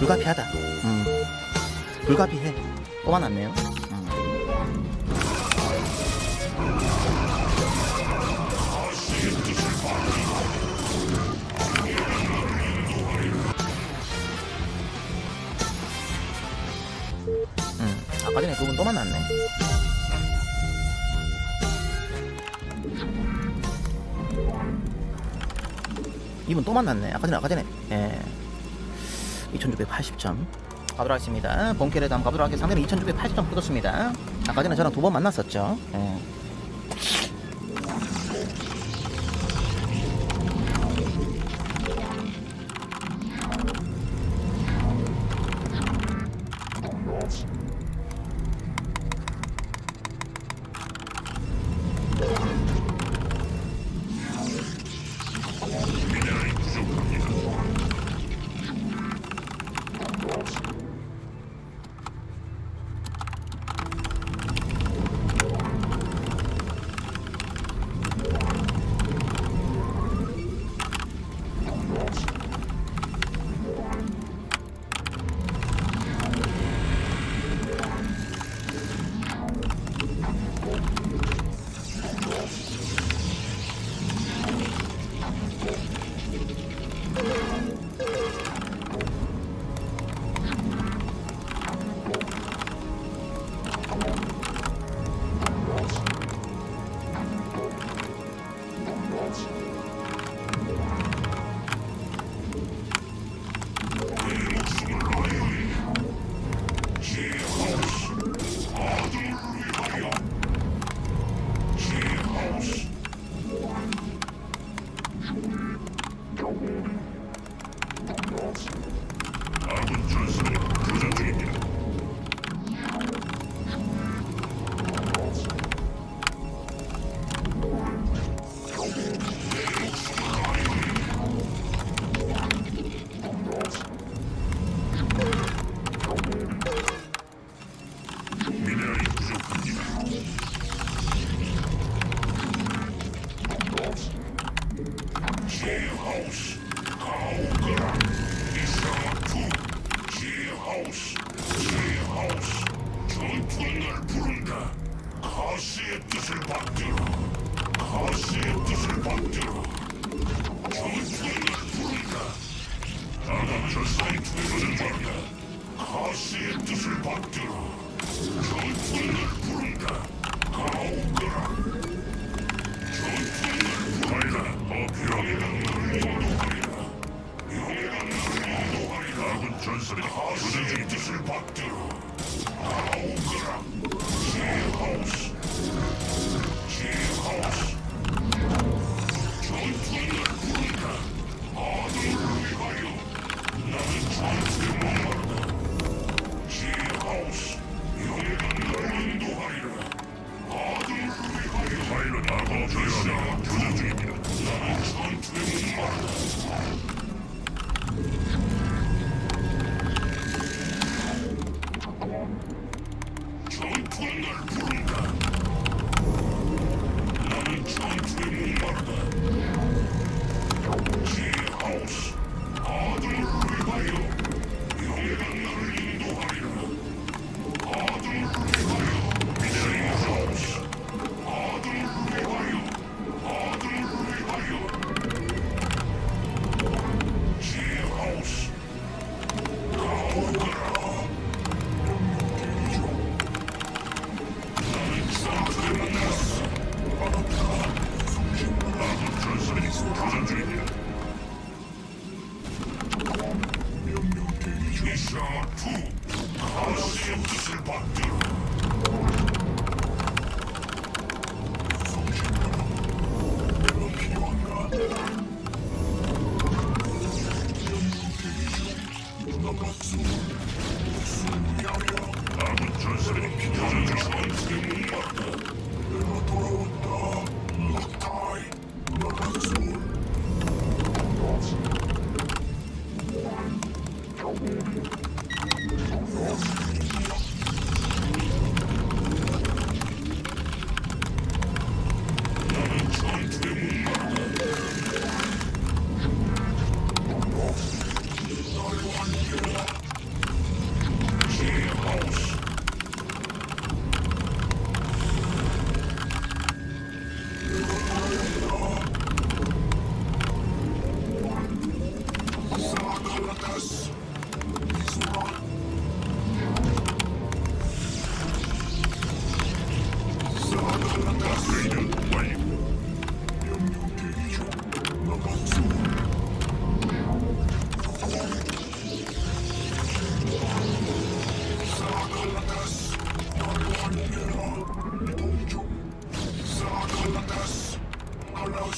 불가피하다. 음. 불가피해. 또 만났네요. 음. 음. 아까 전에 그분 또 만났네. 이분 또 만났네. 아까 전에 아까 전에. 예. 2680점. 가도록 하겠습니다. 본캐를 다음 가도록 하겠습니다. 상대는 2680점 끊었습니다. 아까 전에 저랑 두 번 만났었죠. 예. Scale house. 사칼라타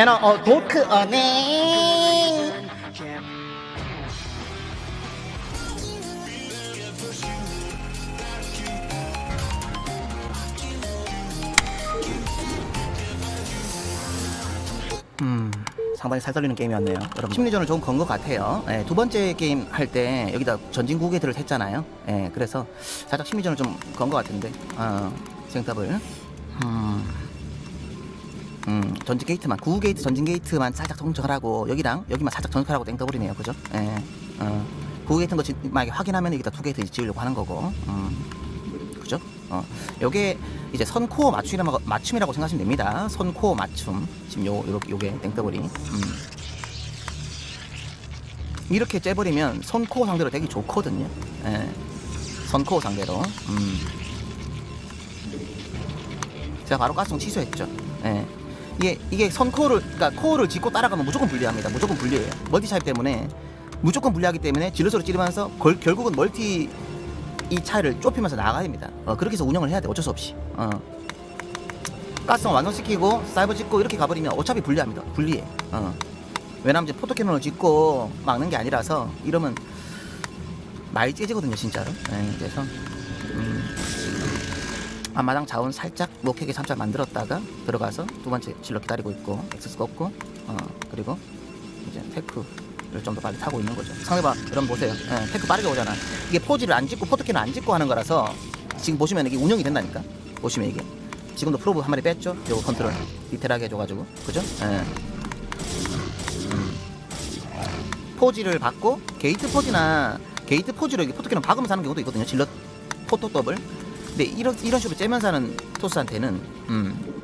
에너 어 도크 어네 음 상당히 살떨리는 게임이었네요 여러분. 심리전을 좀 건 것 같아요. 예, 두 번째 게임 할 때 여기다 전진구게들을 했잖아요. 예, 그래서 살짝 심리전을 좀 건 것 같은데 어, 생답을. 음, 음, 전진 게이트만 구구 게이트 전진 게이트만 살짝 정착을 하고 여기랑 여기만 살짝 정착하고 땡더블이네요 그죠 예, 어, 구구 게이트인 거 지- 만약에 확인하면 여기다 두 게이트 지으려고 하는 거고 음, 그죠 어, 요게 이제 선 코어 맞춤이라고, 맞춤이라고 생각하시면 됩니다. 선 코어 맞춤. 지금 요, 요렇게, 요게 땡더블이. 음. 이렇게 째버리면 선 코어 상대로 되게 좋거든요. 예. 선 코어 상대로. 음. 제가 바로 가스통 취소했죠. 예. 이게, 이게 선코어를, 그러니까 코어를 짚고 따라가면 무조건 불리합니다. 무조건 불리해요. 멀티 차입 때문에. 무조건 불리하기 때문에 질러서로 찌르면서 걸, 결국은 멀티 이 차이를 좁히면서 나가야 됩니다. 어, 그렇게 해서 운영을 해야 돼. 어쩔 수 없이. 어. 가스통 완성시키고 사이버 짓고 이렇게 가버리면 어차피 불리합니다. 불리해. 어. 왜냐면 이제 포토캐논을 짓고 막는 게 아니라서 이러면 많이 째지거든요, 진짜로. 예, 그래서 음, 앞마당 자원 살짝 목회게 살짝 만들었다가 들어가서 두 번째 질러 기다리고 있고 엑스스 꺾고 어, 그리고 이제 테크를 좀 더 빨리 타고 있는 거죠. 상대방 여러분 보세요. 예, 테크 빠르게 오잖아. 이게 포지를 안 짓고 포토캐는 안 짓고 하는 거라서 지금 보시면 이게 운영이 된다니까. 보시면 이게 지금도 프로브 한 마리 뺐죠. 요거 컨트롤 디테일하게 해줘가지고 그죠? 예. 음. 포지를 받고 게이트 포지나 게이트 포지로 이게 포토캐는 박으면서 하는 경우도 있거든요. 질럿 포토 더블. 근데 이런 이런 식으로 째면서 하는 토스한테는 음.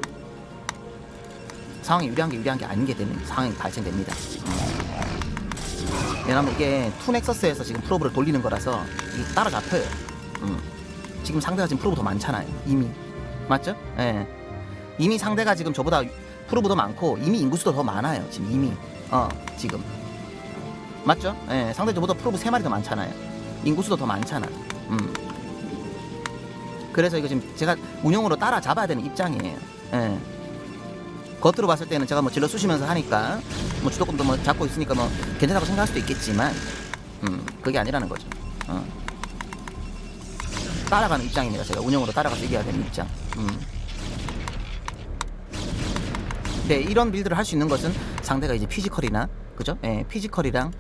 상황이 유리한 게 유리한 게 아닌 게 되는 상황이 발생됩니다. 음. 왜냐면 이게 투넥서스에서 지금 프로브를 돌리는 거라서 이게 따라잡혀요. 음. 지금 상대가 지금 프로브 더 많잖아요. 이미 맞죠? 예. 이미 상대가 지금 저보다 프로브도 많고 이미 인구수도 더 많아요. 지금 이미 어 지금 맞죠? 예. 상대 저보다 프로브 세 마리 더 많잖아요. 인구수도 더 많잖아. 음. 그래서 이거 지금 제가 운영으로 따라잡아야 되는 입장이에요. 예. 겉으로 봤을 때는 제가 뭐 질러 쑤시면서 하니까 뭐 주도권도 뭐 잡고 있으니까 뭐 괜찮다고 생각할 수도 있겠지만 음 그게 아니라는 거죠. 어. 따라가는 입장입니다. 제가 운영으로 따라가서 이겨야 되는 입장. 음. 네 이런 빌드를 할 수 있는 것은 상대가 이제 피지컬이나 그죠? 예, 피지컬이랑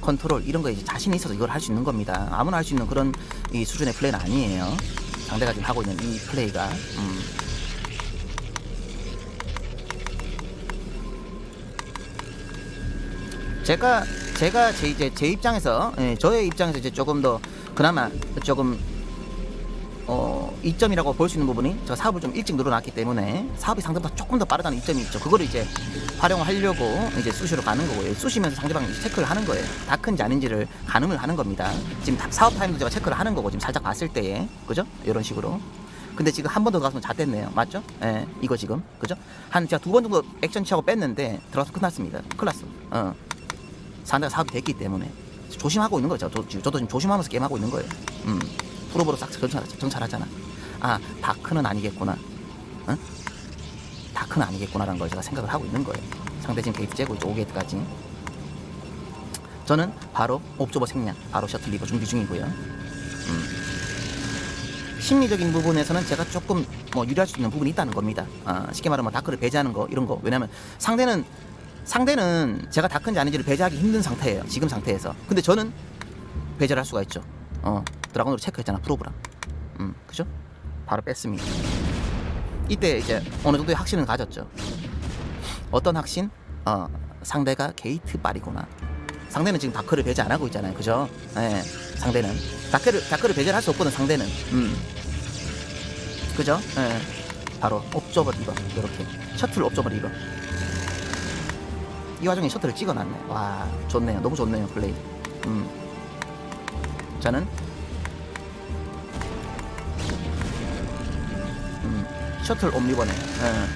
컨트롤 이런 거 이제 자신이 있어서 이걸 할 수 있는 겁니다. 아무나 할 수 있는 그런 이 수준의 플레이는 아니에요. 상대가 지금 하고 있는 이 플레이가. 음. 제가 제가 제 이제 제 입장에서 예, 저의 입장에서 이제 조금 더 그나마 조금 어 이점이라고 볼 수 있는 부분이 제가 사업을 좀 일찍 늘어났기 때문에 사업이 상대보다 조금 더 빠르다는 이점이 있죠. 그거를 이제 활용하려고 이제 수시로 가는 거고요. 수시면서 상대방이 체크를 하는 거예요. 다 큰지 아닌지를 가늠을 하는 겁니다. 지금 다- 사업 타임도 제가 체크를 하는 거고 지금 살짝 봤을 때에 그죠? 이런 식으로. 근데 지금 한 번더 들어갔으면 잣됐네요. 맞죠? 예, 이거 지금 그죠? 한 제가 두 번 정도 액션 취하고 뺐는데 들어가서 끝났습니다. 큰일 났어. 어. 상대가 사업이 됐기 때문에 조심하고 있는 거죠. 저, 저도 지금 조심하면서 게임하고 있는 거예요. 음. 프로브로 싹 정찰, 정찰하잖아. 아, 다크는 아니겠구나. 응? 다크는 아니겠구나라는 걸 제가 생각을 하고 있는 거예요. 상대 지금 게이트 째고 있죠. 5게이트까지. 저는 바로 옵저버 생략, 바로 셔틀 리버 준비 중이고요. 음. 심리적인 부분에서는 제가 조금 뭐 유리할 수 있는 부분이 있다는 겁니다. 아, 쉽게 말하면 다크를 배제하는 거 이런 거. 왜냐면 상대는 상대는 제가 다크인지 아닌지를 배제하기 힘든 상태예요. 지금 상태에서. 근데 저는 배제를 할 수가 있죠. 어, 드라곤으로 체크했잖아, 프로브랑. 음, 그죠? 바로 뺐습니다. 이때 이제 어느 정도의 확신을 가졌죠. 어떤 확신? 어, 상대가 게이트 빨이구나. 상대는 지금 다크를 배제 안 하고 있잖아요, 그죠? 예, 상대는 다크를 다크를 배제를 할수 없거든, 상대는. 음, 그죠? 예, 바로 옵저버 리버 이렇게 셔틀 옵저버 리버. 이 와중에 셔틀을 찍어놨네. 와, 좋네요. 너무 좋네요, 플레이. 음. 저는 셔틀 옴리버네. 예.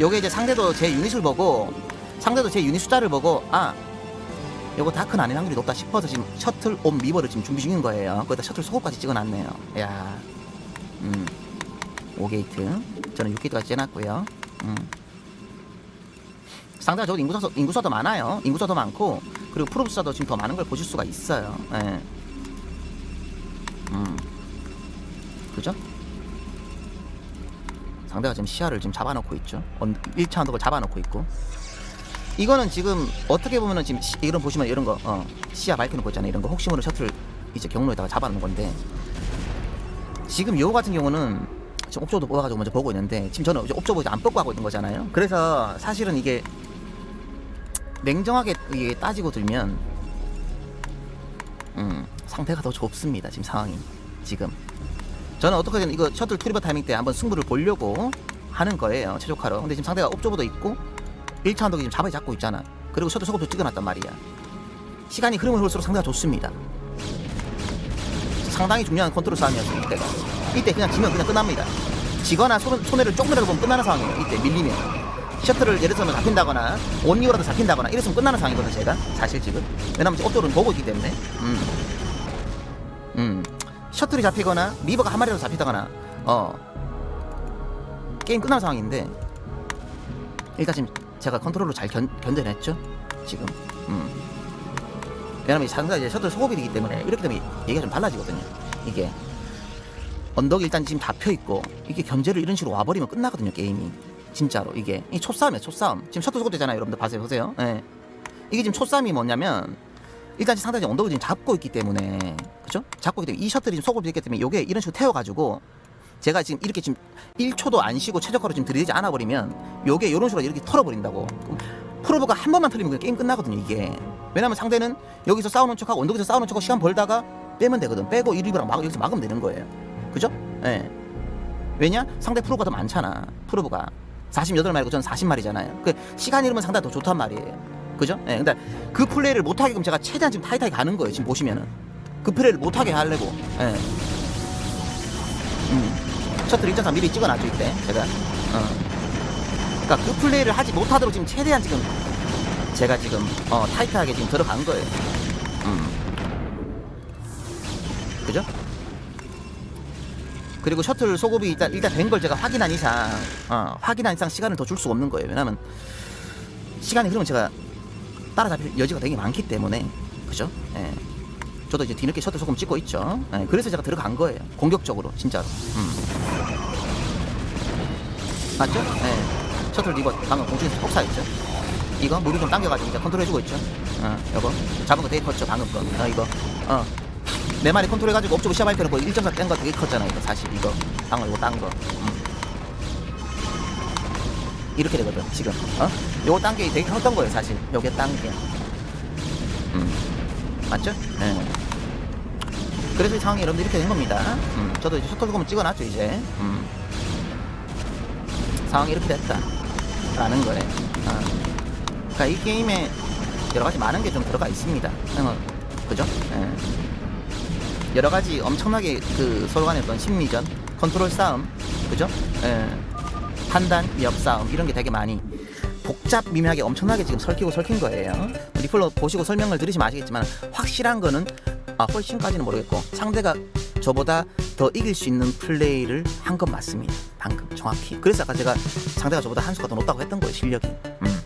요게 이제 상대도 제 유닛을 보고 상대도 제 유닛 숫자를 보고 아 요거 다크는 아닌 확률이 높다 싶어서 지금 셔틀 옴 리버를 지금 준비 중인 거예요. 거기다 셔틀 소고까지 찍어놨네요. 야, 음, 5게이트 저는 6게이트까지 째놨고요 음. 상대가 저도 인구수도, 인구수도 많아요 인구수도 많고 그리고 프로브스도 지금 더 많은 걸 보실 수가 있어요 예. 음. 그죠? 상대가 지금 시야를 지금 잡아놓고 있죠. 1차 언덕을 잡아놓고 있고. 이거는 지금 어떻게 보면은 지금 시, 이런 보시면 이런 거 어, 시야 밝혀놓고 있잖아요. 이런 거 혹시 모르 셔틀 이제 경로에다가 잡아놓은 건데. 지금 요 같은 경우는 지금 옵저도 뽑아가지고 먼저 보고 있는데 지금 저는 옵저 보지 안 뽑고 하고 있는 거잖아요. 그래서 사실은 이게 냉정하게 이게 따지고 들면 음 상태가 더 좁습니다 지금 상황이. 지금 저는 어떻게든 이거 셔틀 투리버 타이밍 때 한번 승부를 보려고 하는 거예요 최적화로. 근데 지금 상대가 옵저보도 있고 1차 언덕이 지금 잡아 잡고 있잖아. 그리고 셔틀 속업도 찍어놨단 말이야. 시간이 흐르면 흐를수록 상대가 좋습니다. 상당히 중요한 컨트롤 싸움이었어요 이때가 이때 그냥 지면 그냥 끝납니다. 지거나 손, 손해 를 조금이라도 보면 끝나는 상황이에요 이때 밀리면. 셔틀을 예를 들면 잡힌다거나 온리오라도 잡힌다거나 이랬으면 끝나는 상황이거든 제가. 사실 지금. 왜냐면 옵저는 보고 있기 때문에. 음. 음. 셔틀이 잡히거나 리버가 한 마리라도 잡히다거나 어 게임 끝난 상황인데 일단 지금 제가 컨트롤로 잘 견, 견뎌냈죠? 지금. 음. 왜냐면 상대가 이제 셔틀 소급이기 때문에 이렇게 되면 얘기가 좀 달라지거든요. 이게 언덕이 일단 지금 잡혀 있고 이게 견제를 이런 식으로 와버리면 끝나거든요 게임이. 진짜로. 이게 이 초싸움이에요 초싸움. 지금 셔틀 소급되잖아요 여러분들. 봐세요 보세요. 예. 이게 지금 초싸움이 뭐냐면 일단 상대가 언덕을 지금 잡고 있기 때문에 그죠? 잡고 있기 때문에 이 셔틀이 지금 소급이 됐기 때문에 요게 이런 식으로 태워가지고 제가 지금 이렇게 지금 1초도 안 쉬고 최적화로 지금 들이대지 않아 버리면 요게 요런 식으로 이렇게 털어버린다고. 프로브가 한 번만 그냥 게임 끝나거든요 이게. 왜냐면 상대는 여기서 싸우는 척하고 언덕에서 싸우는 척하고 시간 벌다가 빼면 되거든. 빼고 1위랑 막 여기서 막으면 되는 거예요. 그죠? 예. 왜냐? 상대 프로브가 더 많잖아 프로브가. 48마리고 저는 40마리잖아요. 그 시간 잃으면 상대가 더 좋단 말이에요 그죠? 예, 근데 그 플레이를 못하게끔 제가 최대한 지금 타이트하게 가는 거예요 지금 보시면은 그 플레이를 못하게 하려고 예. 음. 셔틀 1.3 미리 찍어놔줘 이때 제가 어. 그러니까 그 플레이를 하지 못하도록 지금 최대한 지금 제가 지금 어, 타이트하게 지금 들어간 거예요 음. 그죠? 그리고 셔틀 소급이 일단 일단 된 걸 제가 확인한 이상 어, 확인한 이상 시간을 더 줄 수가 없는 거예요 왜냐면 시간이 흐르면 제가 따라잡힐 여지가 되게 많기 때문에 그죠? 예. 저도 이제 뒤늦게 셔틀 소금 찍고 있죠. 예, 그래서 제가 들어간 거예요. 공격적으로 진짜로. 음. 맞죠? 예. 셔틀 리버 방금 공중에서 폭사했죠. 이거 무리 좀 당겨가지고 이제 컨트롤해주고 있죠. 어, 이거 잡은 거 되게 컸죠 방금 거. 어, 이거 어. 네 마리 컨트롤해가지고 업적으로 시합할 때는 1.4 뗀거 되게 컸잖아 이거 사실 이거 방금 이거 딴 거. 음. 이렇게 되거든 지금 어? 요거 단계 되게 컸던 거예요 사실 요게 단계 음 맞죠? 예 그래서 이 상황이 여러분들 이렇게 된 겁니다 음 저도 이제 셔틀 조금 찍어놨죠 이제 음 상황이 이렇게 됐다 라는 거예요 어. 그러니까 이 게임에 여러 가지 많은 게 좀 들어가 있습니다 어, 그죠? 예. 여러 가지 엄청나게 그 서로 간의 어떤 심리전 컨트롤 싸움 그죠? 예. 판단, 위협 싸움 이런 게 되게 많이 복잡 미묘하게 엄청나게 지금 설키고 설킨 거예요. 리플로 보시고 설명을 들으시면 아시겠지만 확실한 거는 아 훨씬까지는 모르겠고 상대가 저보다 더 이길 수 있는 플레이를 한 건 맞습니다. 방금 정확히. 그래서 아까 제가 상대가 저보다 한 수가 더 높다고 했던 거예요. 실력이. 음.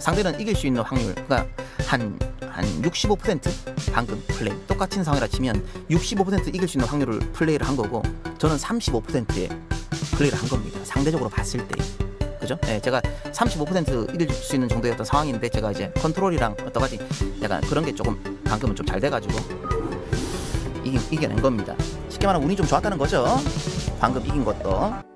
상대는 이길 수 있는 확률 그러니까 한 한65% 방금 플레이 똑같은 상황이라 치면 65% 이길 수 있는 확률을 플레이를 한 거고 저는 35%의 플레이를 한 겁니다. 상대적으로 봤을 때. 그죠? 예, 제가 35% 이길 수 있는 어떤 상황인데 제가 이제 컨트롤이랑 어떤 가지 약간 그런 게 조금 방금은 좀 잘 돼가지고 이기, 이겨낸 겁니다. 쉽게 말하면 운이 좀 좋았다는 거죠. 방금 이긴 것도.